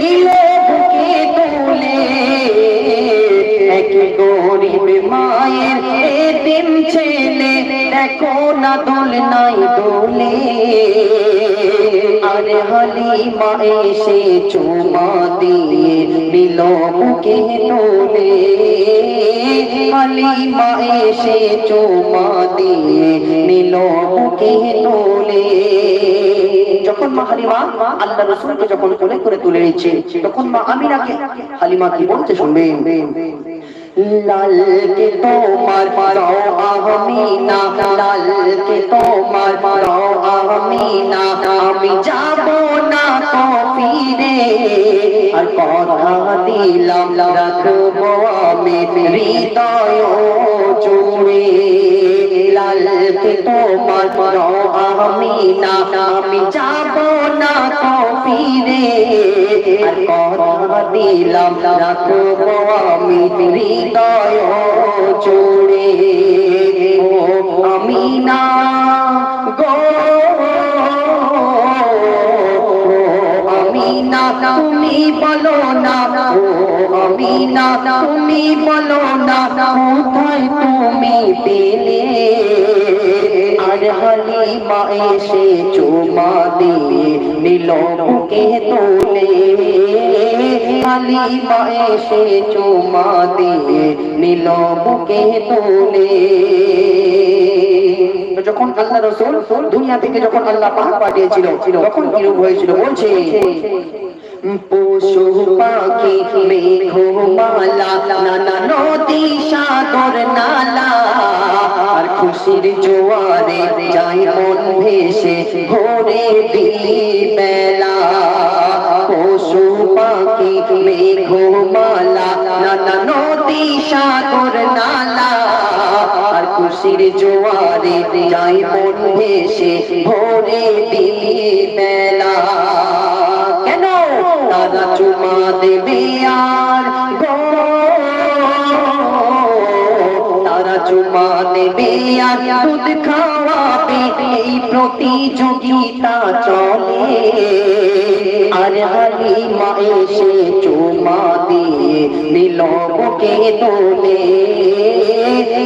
নিল বুকে তুলে, এক গরিব মায়ের এতিম ছেলে, দেখো না দোল নাই দোলে। আরে হালিমা এসে চুমা দিয়ে নিল বুকে তোলে। হালিমা এসে চুমা দিয়ে নিল যখন মা হালিমা আল্লাহ রসুলকে যখন কোলে করে তুলে নিচ্ছে তখন মা আমিনাকে হালিমা কি বলতে শুনবেন লাল কে তোমার মারো আহমিনা লাল কে তোমার মারো আহমিনা আমি যাব না তো ফিরে। আর কথা দিলাম, রাখব আমি হৃদয় জুড়ে। লাল কে তোমার মারো আহমিনা আমি যাব না ফিরে আর কথা দিলাম রাখব আমি হৃদয় জুড়ে। আমি গো আমি না তুমি বলো না। আমি না তুমি বলো না। কোথায় তুমি পেলে? আর হালিমা এসে চুমা দিয়ে নিল বুকে তোলে হালিমা এসে চুমা দিয়ে নিল বুকে তোলে তো যখন আল্লাহ রসুল দুনিয়া থেকে যখন আল্লাহ পাক পাঠিয়েছিল, তখন কিরূপ হয়েছিল? বলছে পশু, পাখি, মেঘমালা সাগর, নালা, আর খুশির জোয়ারে যাই মন ভেসে ভোরে বেলা পশু, পাখি, মেঘমালা দুধ খাওয়াবে এই প্রতিযোগিতা চলে। আর হালিমা এসে চুমা দিয়ে নিল বুকে তোলে।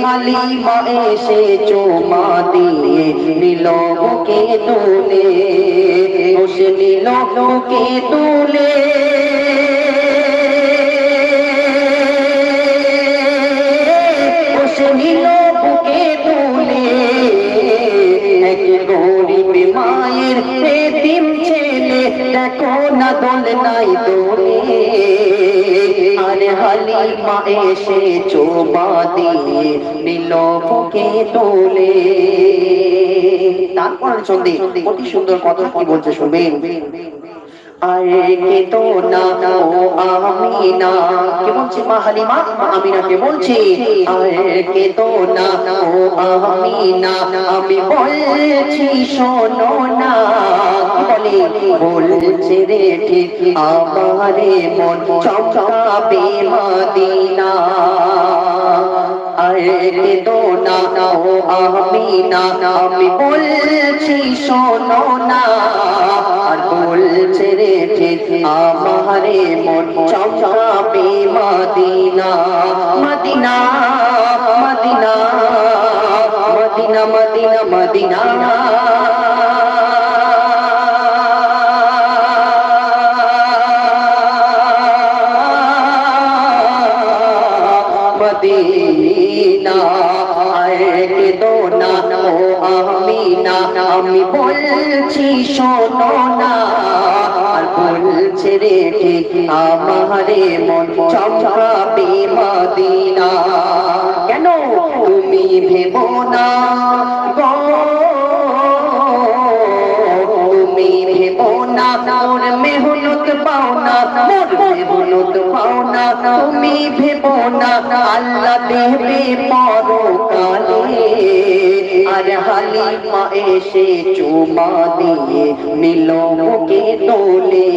হালিমা এসে চুমা দিয়ে নিল বুকে তোলে। বসে নিল বুকে তুলে। বসে মায়ের ছেলে, দেখো না দল নাই দোলে আরে হালিমা এসে চোবা দিয়ে নিল বুকে তোলে। তারপর সন্ধে অতি সুন্দর কথা কি বলছে শুনবেন? আরে কে তো না, ও আমিনা। কে বলছে? মা হালিমা? মা আমিনাকে বলছে? আরে কে তো না, ও আমিনা। আমি বলছি, শোনো না। বলে? বলছে রে ঠিক, আমারে মন চমকাবে মাদিনা। আরে কে তো না ও আমিনা, আমি বলছি শোনো না। আর বলছে রে যে আমারে মন চমকাবে Medina Medina Medina Medina Medina Medina. শোনো না, আর বলছে রে আমারে মন চমকাবে মদিনা কেন তুমি ভেবো না? তুমি ভেবো না মোর মেহনত পাও না মোর তুমি ভেবো না, আল্লাহ দেবে আর এসে চুমা দিয়ে মুখে তোলে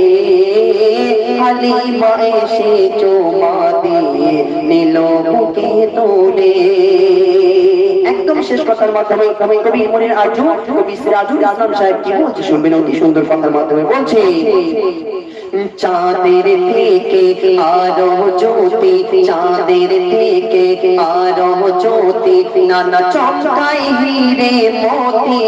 এসে চুমা দিয়ে মুখে তোলে একদম শেষ কথার মাধ্যমে কবি কবি মনির আজু কবি সিরাজুল ইসলাম সাহেব কি বলছে শুনবেন? অতি সুন্দর কথার মাধ্যমে বলছে চাঁদের থেকে আরও জ্যোতি, চাঁদের থেকে আরও জ্যোতি, নানা চমকাই হিরে মতি।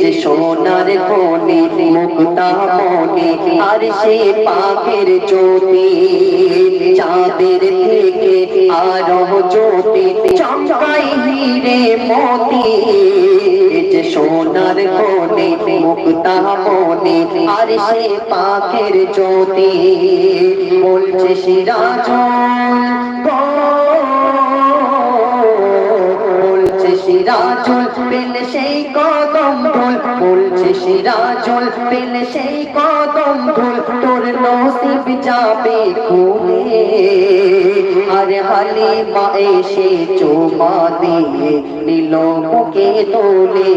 যে সোনার কোনে মুক্তা মনে, আর সে পাখের জ্যোতি। চাঁদের থেকে আরও জ্যোতি, চমকাই হিরে মতি। সোনার কোনে মুক্তা মনে আর সে পাখের জ্যোতি বলছে সিরাজ সিরাজুল পেল সেই কদম ফুল। বলছে সিরাজুল পেল সেই কদম ফুল। তোর নসিব যাবে খুলে আরে হালিমা এসে চোমা দিয়ে নিল বুকে তোলে।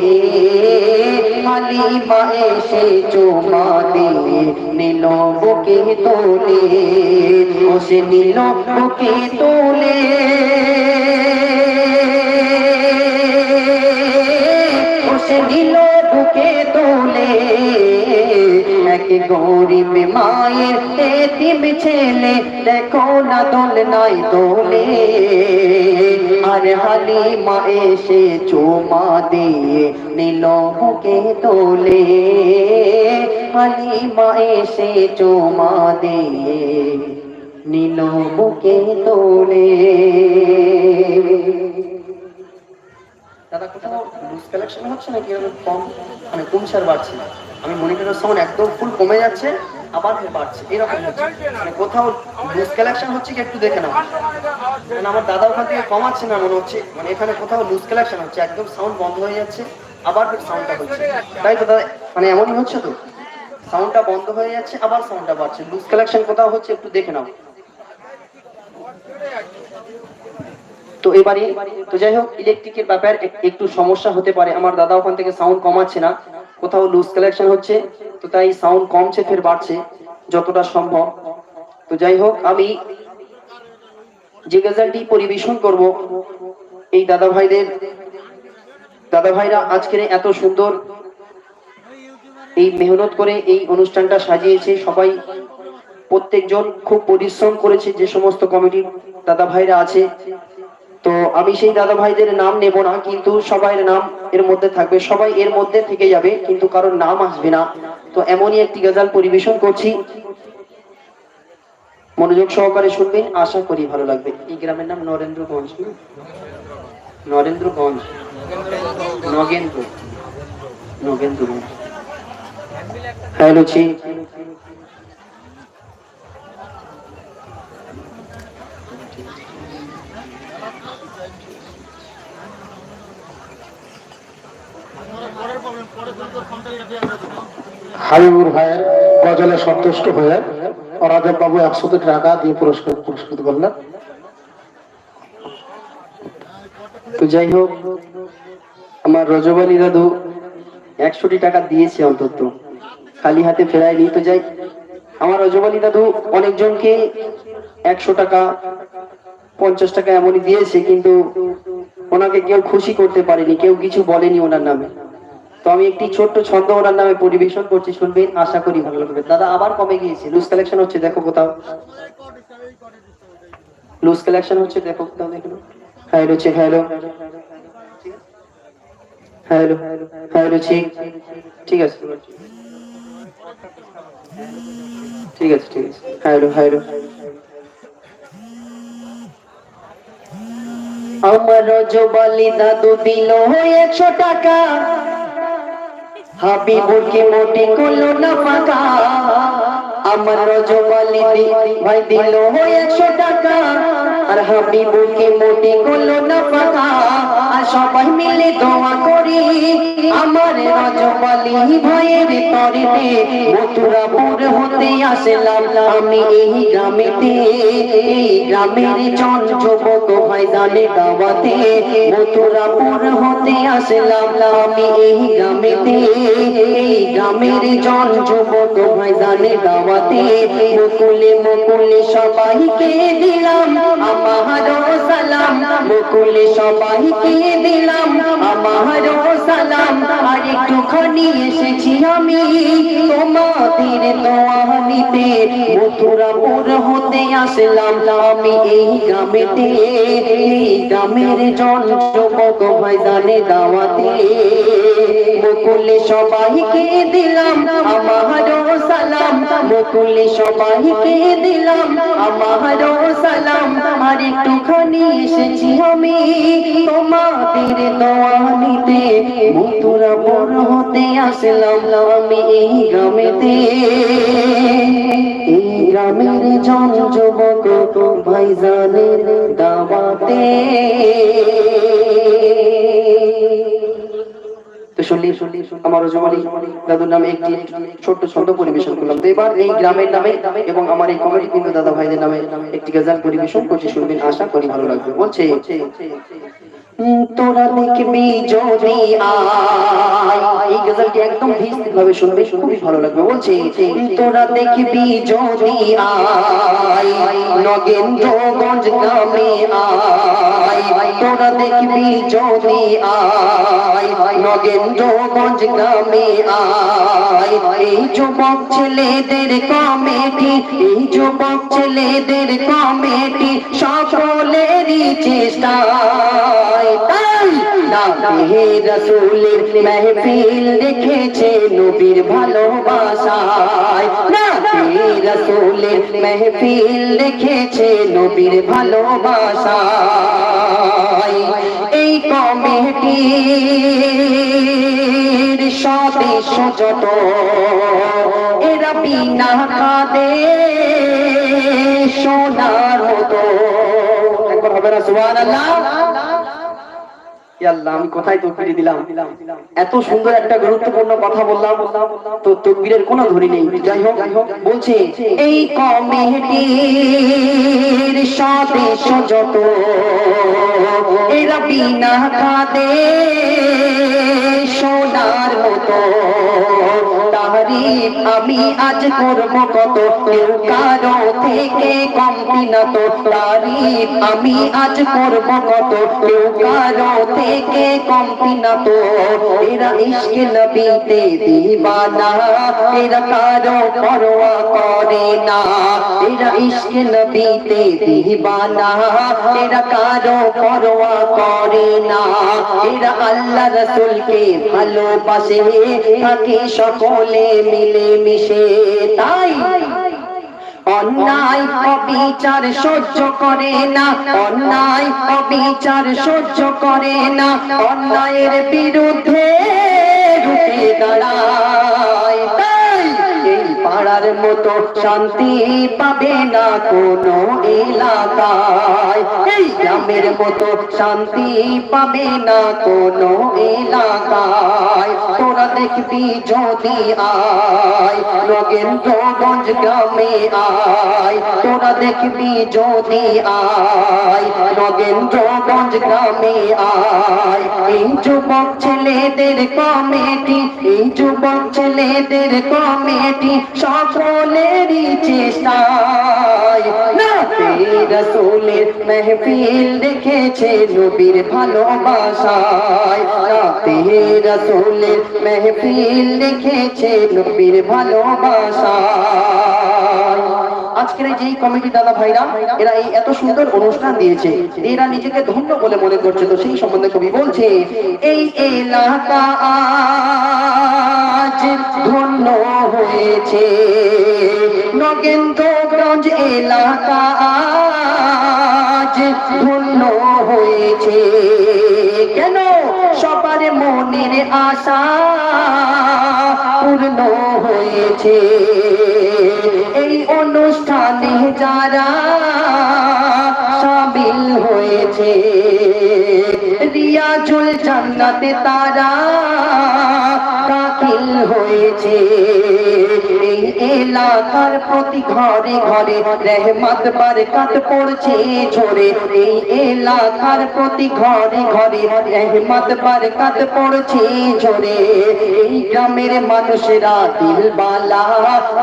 হালিমা এসে চোমা দিয়ে নিল বুকে তোলে। ও সে নিল বুকে তোলে। নিল বুকে তোলে, এক গরিব মায়ের এতিম ছেলে, দেখো না দোল নাই দোলে। আর হালিমা এসে চুমা দিয়ে নিল বুকে তোলে। হালিমা এসে চুমা দিয়ে নিল বুকে তোলে। দাদা, কোথাও লুজ কালেকশন হচ্ছে নাকি এরকম কম? মানে কমছে আর বাড়ছে না। আমি মনিটরের সাউন্ড একদম ফুল কমে যাচ্ছে, আবার বাড়ছে। এরকম হচ্ছে। মানে কোথাও লুজ কালেকশন হচ্ছে কি একটু দেখে নাও। মানে আমার দাদা ওখান থেকে কমাচ্ছে না, মনে হচ্ছে। মানে এখানে কোথাও লুজ কালেকশন হচ্ছে, একদম সাউন্ড বন্ধ হয়ে যাচ্ছে, আবার সাউন্ডটা হচ্ছে। তাই তো দাদা মানে এমনই হচ্ছে তো। সাউন্ডটা বন্ধ হয়ে যাচ্ছে, আবার সাউন্ডটা বাড়ছে। লুজ কালেকশন কোথাও হচ্ছে একটু দেখে নাও। তো এবারে, তো যাই হোক ইলেকট্রিকের ব্যাপার একটু সমস্যা হতে পারে। আমার দাদা ওখান থেকে সাউন্ড কমাচ্ছে না। কোথাও লুজ কালেকশন হচ্ছে, তো তাই সাউন্ড কমছে, ফের বাড়ছে, যতটা সম্ভব। তো যাই হোক, আমি যে গজলটি পরিবেশন করব, এই দাদা ভাইদের দাদা ভাইরা আজকের এত সুন্দর এই মেহনত করে এই অনুষ্ঠানটা সাজিয়েছে। সবাই, প্রত্যেকজন খুব পরিশ্রম করেছে, যে সমস্ত কমিটির দাদা ভাইরা আছে। তো আমি সেই দাদা ভাইদের নাম নেব না, কিন্তু সবাই নাম এর মধ্যে থাকবে। সবাই এর মধ্যে থেকে যাবে, কিন্তু কারোর নাম আসবে না। তো এমনই একটি গজাল পরিবেশন করছি। মনোযোগ সহকারে শুনবেন, আশা করি ভালো লাগবে। এই গ্রামের নাম নরেন্দ্রগঞ্জ? নরেন্দ্রগঞ্জ। নগেন্দ্র। নগেন্দ্রগঞ্জ। হ্যাঁ হাবিবুর ভাইয়ের গজলে সন্তুষ্ট হয়ে রাজব বাবু একশো টাকা দিয়ে পুরস্কার পুরস্কৃত করলেন। তো যাই হোক, আমার রজব দাদু একশোটি টাকা দিয়েছে অন্তত, খালি হাতে ফেরায়নি। তো যাই, আমার রজব দাদু অনেকজনকে একশো টাকা, পঞ্চাশ টাকা এমনই দিয়েছে, কিন্তু ওনাকে কেউ খুশি করতে পারেনি, কেউ কিছু বলেনি ওনার নামে। তো আমি একটি ছোট্ট ছন্দ ওনার নামে পরিবেশন করছি, শুনবেন, আশা করি ভালো লাগবে। দাদা, আবার কমে গিয়েছে। লুজ কালেকশন হচ্ছে, দেখো কোথাও। লুজ কালেকশন হচ্ছে, দেখো কোথাও, দেখো hello check hello hello hello ঠিক আছে। ঠিক আছে ঠিক আছে। হ্যালো হ্যালো আমার রজবালি দাদু দিল একশো টাকা। হাবিবুরকে মোটি করল না ফাঁকা আমার রজবালি দি- ভাই দিল একশো টাকা। আর হাবিবুরকে মোটি করল না ফাঁকা আর সবাই মিলে দোয়া করি, আমার রজবালি ভাইয়ের তরিতে। মথুরাপুর হতে আসলাম আমি এই গ্রামেতে। এই গ্রামের জন যুবক দাওয়াতে। মথুরাপুর হতে আসলাম আমি এই গ্রামেতে। এই গ্রামের জন যুবক দাওয়াতে। মুকুলে মুকুলে সবাইকে দিলাম আমারও সালাম বকুল সবাইকে দিলাম। আমারও সালাম আর একটুখানি এসেছি আমি। তোমাদের দোয়া নিতে মথুরাপুর হতে আসলাম। আমি এই গ্রামেতে, এই গ্রামের জন যুবক ভাইজানে দাওয়াতে। বকুলে সবাইকে দিলাম, আমারও সালাম। বকুলে সবাইকে দিলাম, আমারও সালাম। আর একটুখানি এসেছি আমি তোমাদের দোয়া নিতে। মথুরা বড় হতে আসলাম আমি এই গ্রামেতে। গ্রামের জন যুবক ভাইজানের দাওয়াতে। শুনলি শুনলি ছোট্ট ছোট পরিবেশন করলাম। তো এবার এই গ্রামের নামে এবং আমার এই কমিটি কিন্তু দাদা ভাইদের নামে একটি গজল পরিবেশন করছি। শুনবেন, আশা করি ভালো লাগবে। বলছে তোরা দেখবি যদি এই গজলটি একদম ভাবে শুনবে, খুবই ভালো লাগবে। বলছে, তোরা দেখবি যদি আয়, নগেন্দ্রগঞ্জ গ্রামে আয়। তোরা দেখবি যদি আয়, নগেন্দ্রগঞ্জ গ্রামে আয়। এই যুবক ছেলেদের কমিটি, এই যুবক ছেলেদের কমিটি, সকলেরই চেষ্টায় তাই নামে রসুলের মেহফিল দেখেছে নবীর ভালোবাসায়। রসুলের মেহফিল দেখেছে নবীর ভালোবাসায়। এই কমিটির সদস্য যত, এরা বিনা কাদে সোনার মতো। একবার হবে না, সুবহানাল্লাহ। আল্লাহ, আমি কোথায় তকবির দিলাম। এত সুন্দর একটা গুরুত্বপূর্ণ কথা বললাম। তো তকবীরের কোনো ধরি নেই। যাই হোক, বলছে, এই কমিটির সদস্য যত এরা বিনা খাদে সোনার মতো। আমি আজ করব কত? কেউ কারও থেকে কমতি না তো তারিফ আমি আজ করব কত? কেউ কারও থেকে কমতি না তো এরা ইশকে নবীতে দিবানা, এরা কারও পরোয়া করে না। এরা ইশকে নবীতে দিবানা, এরা কারও পরোয়া করে না। এরা আল্লাহ রসুলকে ভালোবাসে থাকে সকলে মিলে মিশে তাই অন্যায় অবিচার সহ্য করে না, অন্যায় অবিচার সহ্য করে না, অন্যায়ের বিরুদ্ধে রুখে তাই পাড়ার মতো শান্তি পাবে না কোনো এলাকায়। এই গ্রামের মতো শান্তি পাবে না কোনো এলাকায়। তোরা দেখবি যদি আয়, নগেন্দ্রগঞ্জ গ্রামে আয়। তোরা দেখবি যদি আয়, নগেন্দ্রগঞ্জ গ্রামে আয়। এই যুবক ছেলেদের কমিটি, এই যুবক ছেলেদের কমিটি সকলেরই চেষ্টায়। রসুলের মেহফিল দেখেছে নবীর ভালোবাসায়। রাতে রসুলের মেহফিল দেখেছে নবীর ভালোবাসায়। আজকের এই যে কমিটি দাদা ভাইরা, এরা এই এত সুন্দর অনুষ্ঠান দিয়েছে, এরা নিজেকে ধন্য বলে মনে করছে, তো সেই সম্বন্ধে কবি বলছে, এই এলাকা আজ ধন্য হয়েছে। নগেন্দ্রগঞ্জ এলাকা আজ ধন্য হয়েছে। কেন সবার মনের আশা পূর্ণ হয়েছে? অনুষ্ঠানে যারা সামিল হয়েছে রিয়া রিয়াজুল জান্নাতে তারা হয়েছে। এলাকার প্রতি ঘরে ঘরে রহমত, বারকাত পড়ছে ঝরে। এই এলাকার প্রতি ঘরে ঘরে রহমত, বারকাত পড়ছে ঝরে। এই গ্রামের মানুষেরা দিলবালা,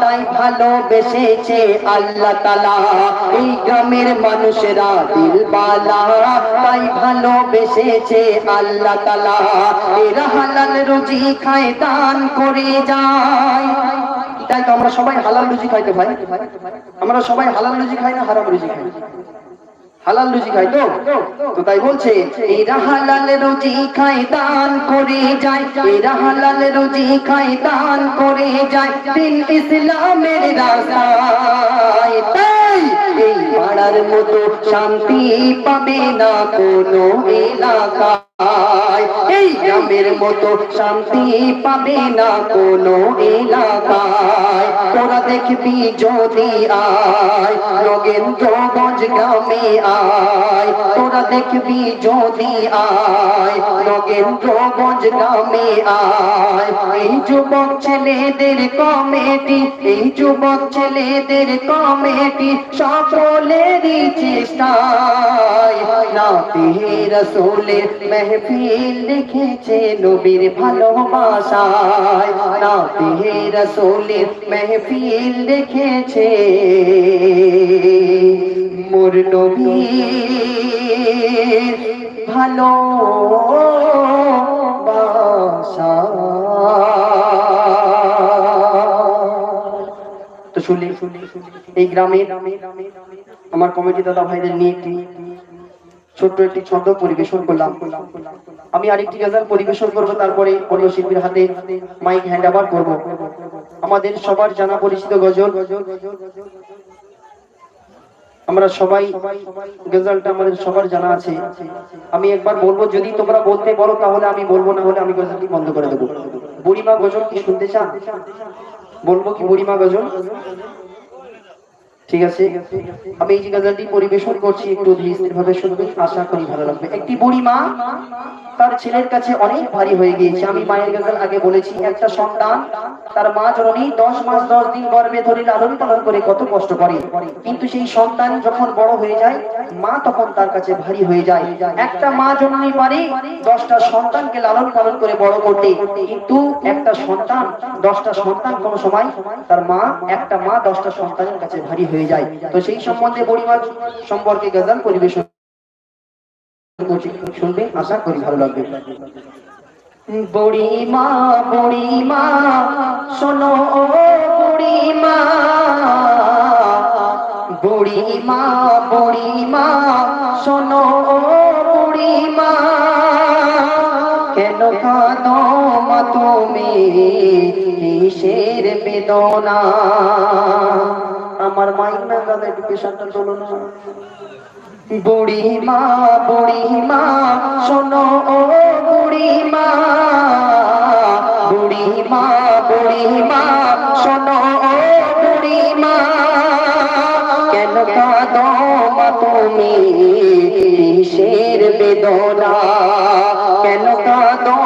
তাই ভালোবেসেছে আল্লাহ তালা এই গ্রামের মানুষেরা দিলবালা, তাই ভালোবেসেছে আল্লাহ তালা এরা হালাল রুজি খায়, দান করে যায়। তাই তো আমরা সবাই হালাল রুজি খাইতে ভাই আমরা সবাই হালাল রুজি খাই না হারাম রুজি খাই? হালাল রুজি খাই তো? তো তাই বলছে, এরা হালাল রুজি খাই দান করে যায়। এরা হালাল রুজি খাই দান করে যায়। দিন ইসলামের রাস্তায়। এই পাড়ার মতো শান্তি পাবে না কোনো এলাকা এই গ্রামের মতো শান্তি পাবে না কোনো এলাকায়। তোরা দেখবি যদি আয়, নগেন্দ্রগঞ্জ গ্রামে আয়। তোরা দেখবি যদি আয়, নগেন্দ্রগঞ্জ গ্রামে আয়। এই যুবক ছেলেদের কমেটি এই যুবক ছেলেদের কমেটি সকলেরই চেষ্টায় না রসুলের মেহফিল লিখেছে নবীর ভালোবাসায়। না রসুলের মেহফিল লিখেছে মোর নবীর ভালো তো শুনলি এই গ্রামে আমার কমিটি দাদা ভাইদের নিয়ে একটি ছোট্ট একটি ছন্দ পরিবেশন করলাম। আমি আরেকটি গজল পরিবেশন করব, তারপরে অন্য শিল্পীর হাতে মাইক হ্যান্ড ওভার করব। আমাদের সবার জানা পরিচিত গজল। আমরা সবাই গজলটা আমাদের সবার জানা আছে। আমি একবার বলব, যদি তোমরা বলতে বলো তাহলে আমি বলব, না হলে আমি গজলটি বন্ধ করে দেবো। বুড়িমা গজল কি শুনতে চান? বলব কি বুড়িমা গজল? ঠিক আছে? আমি এই যে গজলটি পরিবেশন করছি, একটু ধীর ভাবে শুনবেন, আশা করি ভালো লাগবে। একটি বুড়ি মা তার ছেলের কাছে অনেক ভারী হয়ে গিয়েছে। আমি মায়ের গজল আগে বলেছি, একটা সন্তান, তার মা জননী দশ মাস, দশ দিন গর্ভে ধরে লালন পালন করে কত কষ্ট করে। কিন্তু সেই সন্তান যখন বড় হয়ে যায়, মা তখন তার কাছে ভারী হয়ে যায়। একটা মা জননী পারে দশটা সন্তানকে লালন পালন করে বড় করতে। কিন্তু একটা সন্তান, দশটা সন্তান কোন সময় তার মা, একটা মা দশটা সন্তানের কাছে ভারী হয়ে যায়। তো সেই সম্বন্ধে পরিবার সম্পর্কে গজল পরিবেশন শুনবে? আশা করি ভালো লাগবে। শোনো শোনো কেন কাঁদো মা তুমি? কিসের বেদনা। আমার মাইক না গাদা এডুকেশনটা তোলো না। বুড়ি মা বুড়ি মা শোনো ও বুড়ি মা বুড়ি মা বুড়ি মা শোনো ও বুড়ি মা কেন কাঁদো মা তুমি কিসের বেদনা? কেন কাঁদো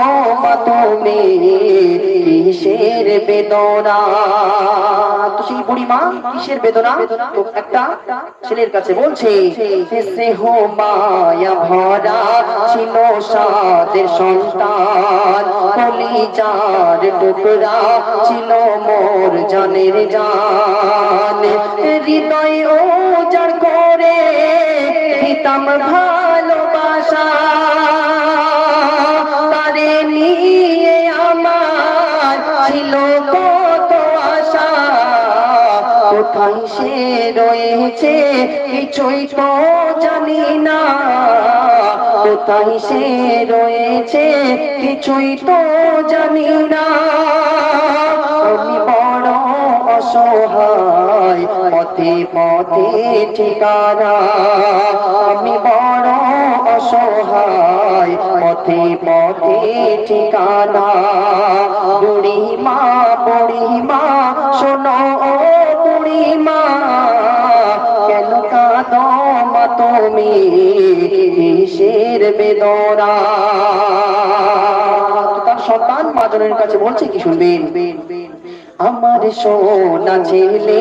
মা তুমি কিসের বেদনা? সেই বুড়ি মা কিসের বেদনা? তো একটা ছেলের কাছে বলছে ছিল ছিল মোর জানের জান। হৃদয় ও যার করে দিতাম ভালোবাসা, তারে নিয়ে আমার ছিল কোথায় রয়েছে, কিছুই তো জানি না। কোথায় সে রয়েছে, কিছুই তো জানি না। আমি বড় অসহায়, পথে পথে ঠিকানা। আমি বড় অসহায়, পথে পথে ঠিকানা। বুড়ি মা বুড়ি মা, শোনো মা, কেন মা তুমি তার সন্তান মাজনের কাছে বলছে, কি শুনবেন আমার সোনা ছেলে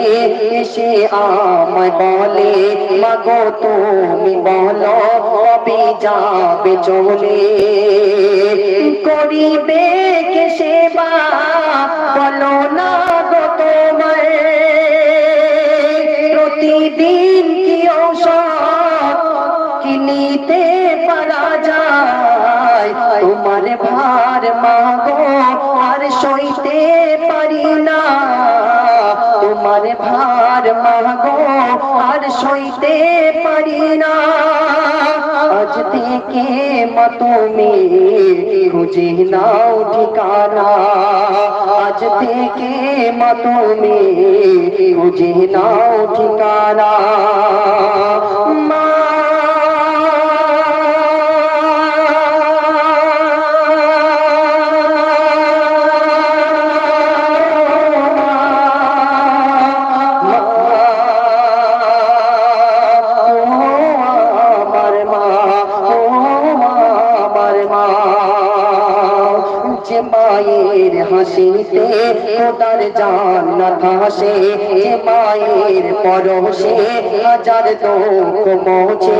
এসে আমায় বলে, মাগো তুমি বলো, কবে যাবে চলে? করিবে কে সেবা? বলো না তোমার ভার মাগো, আর সইতে পারি না। আজ থেকে মা তুমি খুঁজে নাও ঠিকানা। আজ থেকে মা তুমি খুঁজে নাও ঠিকানা। মা খোদার জান্নাত হাসে যে মায়ের পরশে হাজার দুঃখ মোছে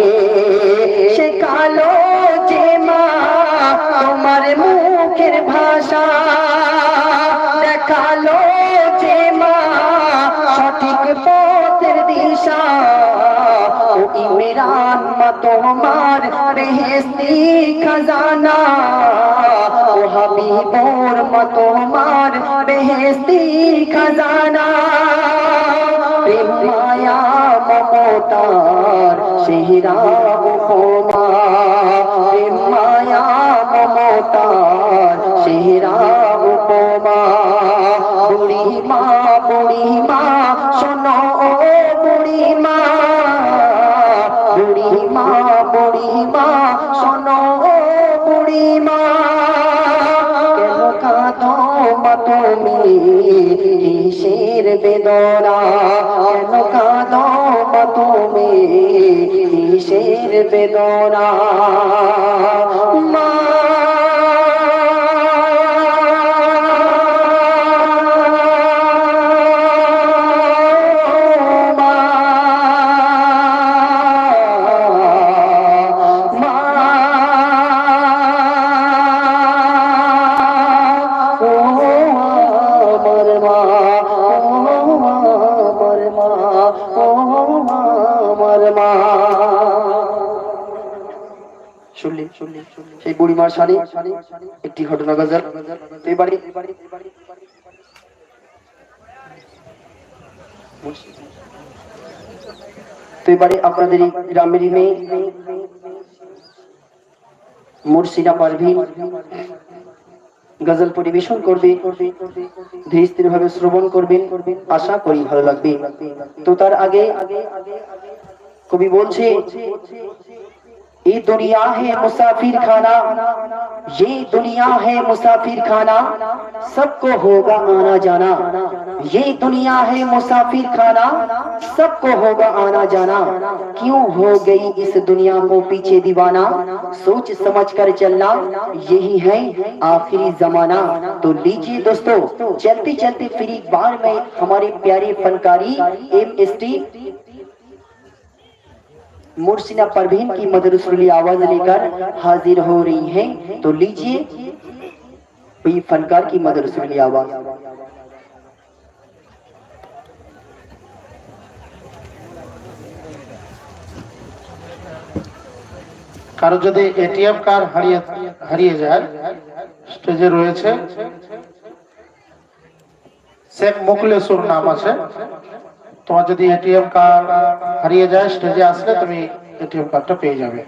সে কালো যে মা তোমার মুখের ভাষা দেখাল যে মা, সঠিক পথের দিশা ইমরান মা তোমার বেহেস্তি খাজানা ও হাবিবুর মা তোমার বেহেস্তি খাজানা প্রেম মায়া মমতার সেহরা উপমা প্রেম মায়া মমতার সেহরা উপমা বুড়ি মা বুড়ি মা শোনো ও বুড়ি মা মা কেন কাঁদো মা তুমি কিসের বেদনা? কেন কাঁদো মা তুমি কিসের বেদনা? সেই বুড়িমার শাড়ি, একটি ঘটনা গজল। এবারে তো এবারে আপনাদের এই মেয়ে মুর্শিদা পারভিন গজল পরিবেশন করবে স্থির ভাবে শ্রবণ করবেন। আশা করি ভালো লাগবে। তো তার আগে কবি বলছে ये दुनिया है मुसाफिर खाना ये दुनिया है मुसाफिर खाना सबको होगा आना जाना। ये दुनिया है मुसाफिर खाना सबको होगा आना जाना। क्यों हो गई इस दुनिया को पीछे दीवाना? सोच समझ कर चलना। यही है आखिरी जमाना। तो लीजिए दोस्तों चलते चलते फिर एक बार में हमारे प्यारे फनकारी M S T मुर्सिना परवीन की मधुर सुरीली आवाज लेकर हाजिर हो रही हैं तो लीजिए ये फनकार की मधुर सुरीली आवाज কারো যদি এটিএম কার্ড হারিয়ে হারিয়ে যায় স্টেজে রয়েছে শেখ মুকলেসুর নাম আছে তোমার যদি এটিএম কার্ড হারিয়ে যায় স্টেজে আসলে তুমি এটিএম কার্ডটা পেয়ে যাবে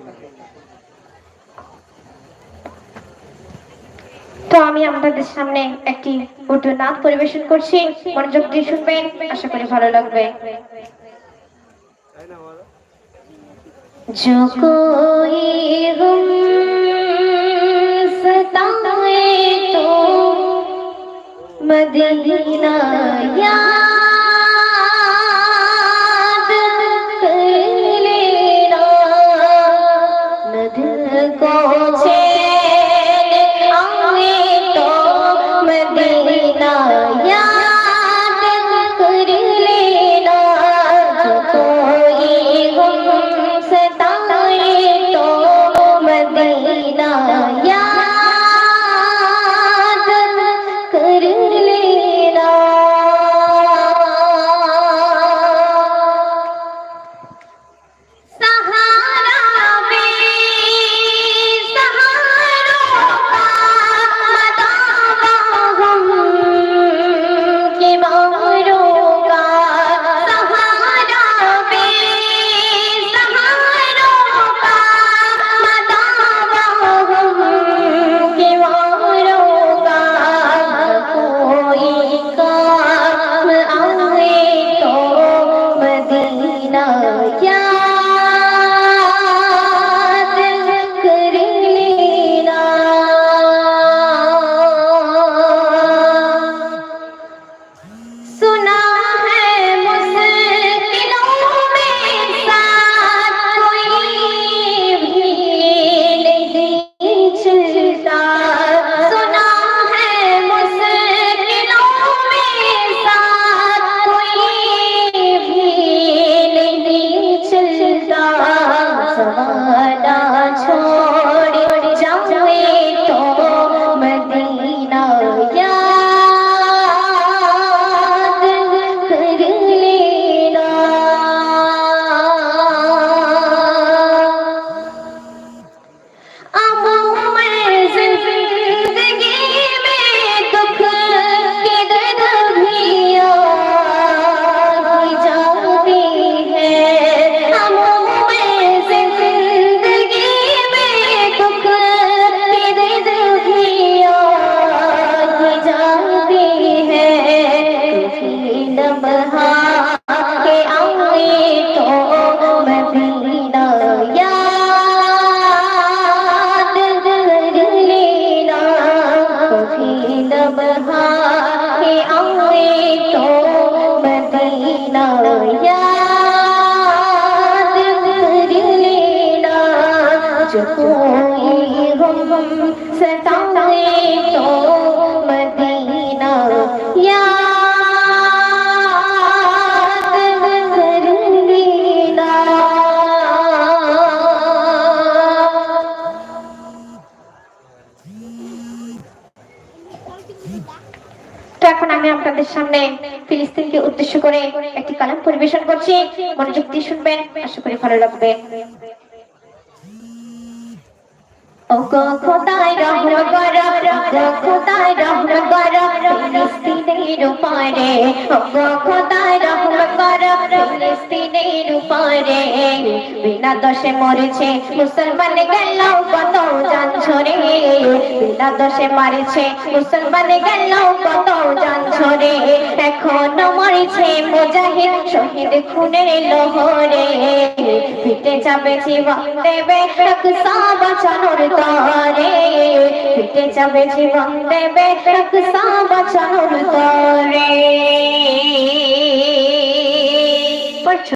তো আমি আপনাদের সামনে একটি উর্দু নাচ পরিবেশন করছি মনোযোগ দিয়ে শুনবেন আশা করি ভালো লাগবে जो कोई गम सताए तो मदीना याद oh, oh. তো এখন আমি আপনাদের সামনে ফিলিস্তিনকে উদ্দেশ্য করে একটি কালাম পরিবেশন করছি। মনোযোগ দিয়ে শুনবেন। আশা করি ভালো লাগবে। ওগো খোদাই রহম করো, ওগো খোদাই রহম করো, ফিলিস্তিনের উপরে। ওগো খোদাই রহম করো, ফিলিস্তিনের উপরে। বিনা দোষে মরেছে মুসলমান গেল কত জান ছড়ে বিনা দোষে মারেছে মুসলমান গেল কত জান ছড়ে এখনও মরেছে মুজাহিদ শহীদ খুনের লোহরে। পিটে যাবে জীবন দেবে রক্সা বাঁচানোর তরে। পিটে যাবে জীবন দেবে রক্সা বাঁচানোর তরে।